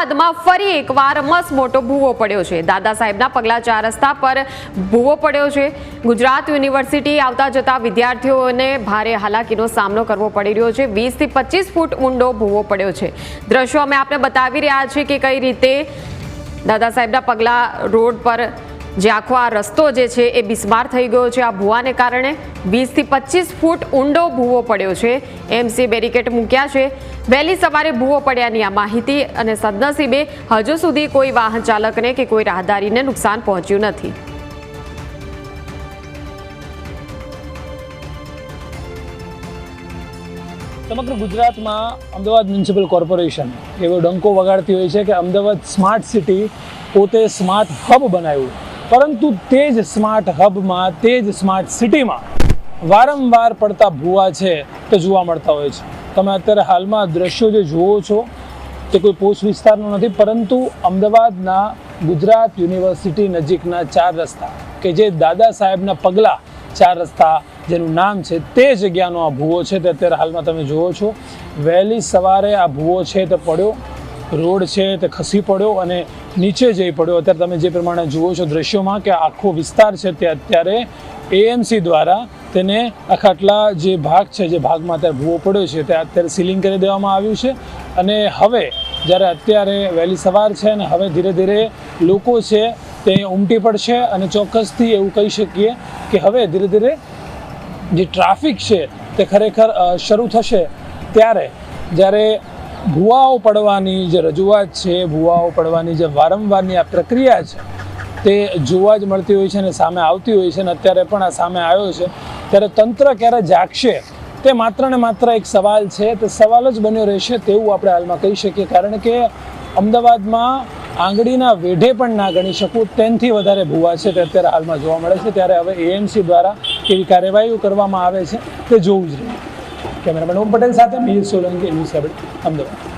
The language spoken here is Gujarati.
અમદાવાદમાં ફરી એકવાર મસમોટો ભૂવો પડ્યો છે. દાદા સાહેબના પગલા ચાર રસ્તા પર ભૂવો પડ્યો છે. ગુજરાત યુનિવર્સિટી આવતા જતા વિદ્યાર્થીઓને ભારે હાલાકીનો સામનો કરવો પડી રહ્યો છે. વીસથી પચીસ ફૂટ ઊંડો ભૂવો પડ્યો છે. દ્રશ્યો અમે આપને બતાવી રહ્યા છીએ કે કઈ રીતે દાદા સાહેબના પગલા રોડ પર જે આખો આ રસ્તો જે છે એ બિસ્માર થઈ ગયો છે. આ ભૂવાને કારણે વીસથી પચીસ ફૂટ ઊંડો ભૂવો પડ્યો છે. એમસી બેરિકેડ મૂક્યા છે. વહેલી સવારે ભૂવો પડ્યાની આ માહિતી અને સદનસીબે હજુ સુધી કોઈ વાહન ચાલકને કે કોઈ રાહદારીને નુકસાન પહોંચ્યું નથી. સમગ્ર ગુજરાતમાં અમદાવાદ મ્યુનિસિપલ કોર્પોરેશન એવો ડંકો વગાડતી હોય છે કે અમદાવાદ સ્માર્ટ સિટી પોતે સ્માર્ટ હબ બનાવ્યું. પરંતુ તે જ સ્માર્ટ હબમાં, તે જ સ્માર્ટ સિટીમાં વારંવાર પડતા ભૂવા છે, તે જોવા મળતા હોય છે. તમે અત્યારે હાલમાં દ્રશ્યો જે જુઓ છો, તે કોઈ પોસ્ટ વિસ્તારનો નથી, પરંતુ અમદાવાદના ગુજરાત યુનિવર્સિટી નજીકના ચાર રસ્તા કે જે દાદા સાહેબના પગલા ચાર રસ્તા જેનું નામ છે, તે જગ્યાનો આ ભૂવો છે, તે અત્યારે હાલમાં તમે જુઓ છો. વહેલી સવારે આ ભૂવો છે, તે પડ્યો. રોડ છે તે ખસી પડ્યો અને નીચે જઈ પડ્યો. અત્યારે તમે જે પ્રમાણે જુઓ છો દ્રશ્યોમાં કે આખો વિસ્તાર છે તે અત્યારે એએમસી દ્વારા તેને આખા આટલા જે ભાગ છે, જે ભાગમાં અત્યારે ભૂવો પડ્યો છે, તે અત્યારે સીલિંગ કરી દેવામાં આવ્યું છે. અને હવે જ્યારે અત્યારે વહેલી સવાર છે અને હવે ધીરે ધીરે લોકો છે તે ઉમટી પડશે અને ચોક્કસથી એવું કહી શકીએ કે હવે ધીરે ધીરે જે ટ્રાફિક છે તે ખરેખર શરૂ થશે. ત્યારે જ્યારે ભૂવાઓ પડવાની જે રજૂઆત છે, ભૂવાઓ પડવાની જે વારંવારની આ પ્રક્રિયા છે, તે જોવા જ મળતી હોય છે અને સામે આવતી હોય છે અને અત્યારે પણ આ સામે આવ્યો છે. ત્યારે તંત્ર ક્યારે જાગશે, તે માત્ર ને માત્ર એક સવાલ છે. તે સવાલ જ બન્યો રહેશે તેવું આપણે હાલમાં કહી શકીએ. કારણ કે અમદાવાદમાં આંગળીના વેઢે પણ ના ગણી શકું. તેનથી વધારે ભૂવા છે તે અત્યારે હાલમાં જોવા મળે છે. ત્યારે હવે એએમસી દ્વારા કેવી કાર્યવાહીઓ કરવામાં આવે છે, તે જોવું જ રહ્યું કેમેરામેન ઓમ પટેલ સાથે મિહિર સોલંકી ન્યૂઝ સેવન અમદાવાદ.